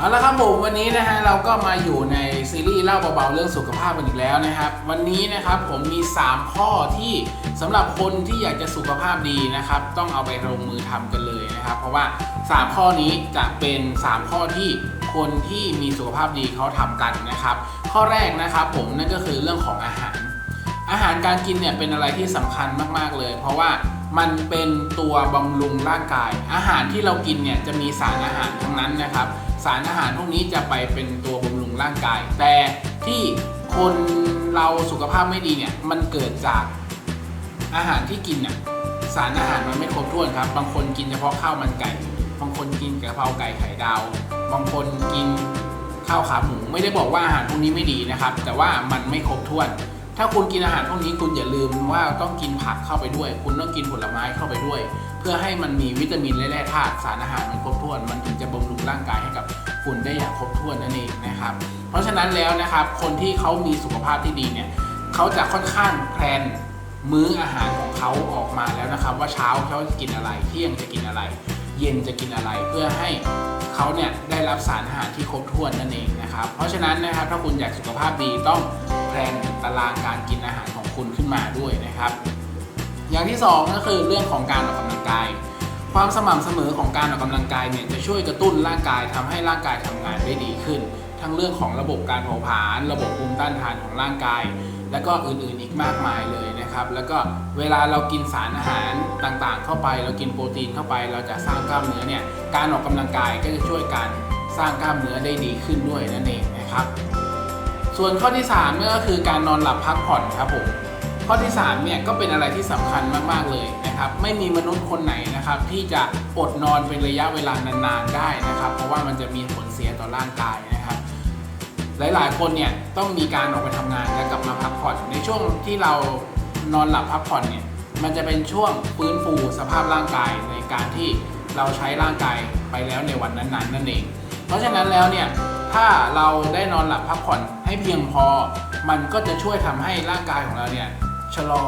เอาละครับผมวันนี้นะฮะเราก็มาอยู่ในซีรีส์เล่าเบาๆเรื่องสุขภาพกันอีกแล้วนะครับ วันนี้นะครับผมมี 3 ข้อที่สำหรับคนที่อยากจะสุขภาพดีนะครับ ต้องเอาไปลงมือทำกันเลยนะครับ เพราะว่า 3 ข้อนี้จะเป็น 3 ข้อที่คนที่มีสุขภาพดีเขาทำกันนะครับ ข้อแรกนะครับผมนั่นก็คือเรื่องของอาหาร อาหารการกินเนี่ยเป็นอะไรที่สำคัญมากๆเลย เพราะว่ามันเป็นตัวบำรุงร่างกาย อาหารที่เรากินเนี่ยจะมีสารอาหารทั้งนั้นนะครับ สารอาหารพวกนี้จะไปเป็นตัวบำรุงร่างกาย แต่ที่คนเราสุขภาพไม่ดีเนี่ยมันเกิดจากอาหารที่กินเนี่ยสารอาหารมันไม่ครบถ้วนครับ บางคนกินเฉพาะข้าวมันไก่ บางคนกินกะเพราไก่ไข่ดาว บางคนกินข้าวขาหมูไม่ได้บอกว่าอาหารพวกนี้ไม่ดีนะครับ แต่ว่ามันไม่ครบถ้วน ถ้าคุณกินอาหารพวกนี้คุณอย่าลืมว่าต้องกินผักเข้าไปด้วย คุณต้องกินผลไม้เข้าไปด้วย เพื่อให้มันมีวิตามินและแร่ธาตุสารอาหารมันครบถ้วน มันถึงจะบำรุงร่างกายให้กับคุณได้อย่างครบถ้วนนั่นเองนะครับ เพราะฉะนั้นแล้วนะครับ คนที่เขามีสุขภาพที่ดีเนี่ยเขาจะค่อนข้างแพลนมื้ออาหารของเขาออกมาแล้วนะครับ ว่าเช้าเขาจะกินอะไรเที่ยงจะกินอะไร เย็นจะกินอะไรเพื่อให้เขาเนี่ยได้รับสารอาหารที่ครบถ้วนนั่นเองนะครับ เพราะฉะนั้นนะครับถ้าคุณอยากสุขภาพดีต้องแพลนตารางการกินอาหารของคุณขึ้นมาด้วยนะครับ อย่างที่สองก็คือเรื่องของการออกกำลังกาย ความสม่ำเสมอของการออกกำลังกายเนี่ยจะช่วยกระตุ้นร่างกายทำให้ร่างกายทำงานได้ดีขึ้น ทั้งเรื่องของระบบการเผาผลาญระบบภูมิต้านทานของร่างกาย แล้วก็อื่นๆอีกมากมายเลยนะครับ แล้วก็เวลาเรากินสารอาหารต่างๆ เข้าไป เรากินโปรตีนเข้าไป เราจะสร้างกล้ามเนื้อเนี่ย การออกกำลังกายก็จะช่วยการสร้างกล้ามเนื้อได้ดีขึ้นด้วยนั่นเองนะครับ ส่วนข้อที่3เนี่ก็คือการนอนหลับพักผ่อนครับผมข้อที่3เนี่ยก็เป็นอะไรที่สำคัญมากๆเลยนะครับไม่มีมนุษย์คนไหนนะครับที่จะอดนอนเป็นระยะเวลานานๆได้นะครับ เพราะว่ามันจะมีผลเสียต่อร่างกายนะครับ หลายๆ คนเนี่ยต้องมีการออกไปทำงานและกลับมาพักผ่อน ในช่วงที่เรานอนหลับพักผ่อนเนี่ยมันจะเป็นช่วงฟื้นฟูสภาพร่างกายในการที่เราใช้ร่างกายไปแล้วในวันนั้นๆนั่นเอง เพราะฉะนั้นแล้วเนี่ยถ้าเราได้นอนหลับพักผ่อนให้เพียงพอ มันก็จะช่วยทำให้ร่างกายของเราเนี่ยชะลอ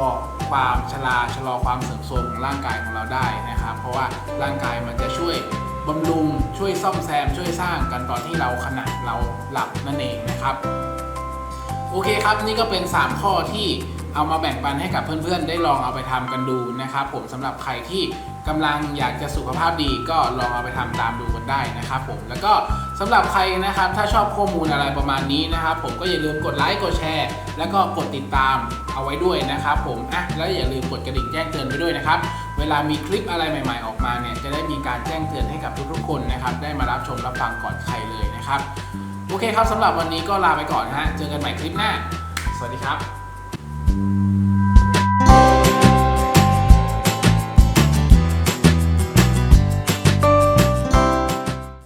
ความชราชะลอความเสื่อมโทรมของร่างกายของเราได้นะครับ เพราะว่าร่างกายมันจะช่วย บำรุงช่วยซ่อมแซมช่วยสร้างกันตอนที่เราขณะเราหลับนั่นเองนะครับ โอเคครับนี่ก็เป็น 3 ข้อที่เอามาแบ่งปันให้กับเพื่อนๆ ได้ลองเอาไปทำกันดูนะครับ ผมสำหรับใครที่กำลังอยากจะสุขภาพดีก็ลองเอาไปทำตามดูกันได้นะครับผมแล้วก็สำหรับใครนะครับถ้าชอบข้อมูลอะไรประมาณนี้นะครับ ผมก็อย่าลืมกดไลค์กดแชร์ แล้วก็กดติดตามเอาไว้ด้วยนะครับ ผมอะแล้วอย่าลืมกดกระดิ่งแจ้งเตือนไปด้วยนะครับ เวลามีคลิปอะไรใหม่ ๆ ออกมาเนี่ยจะได้มีการแจ้งเตือนให้กับทุกๆคนนะครับ ได้มารับชมรับฟังก่อนใครเลยนะครับ โอเคครับสำหรับวันนี้ก็ลาไปก่อนฮะเจอกันใหม่คลิปหน้า สวัสดีครับ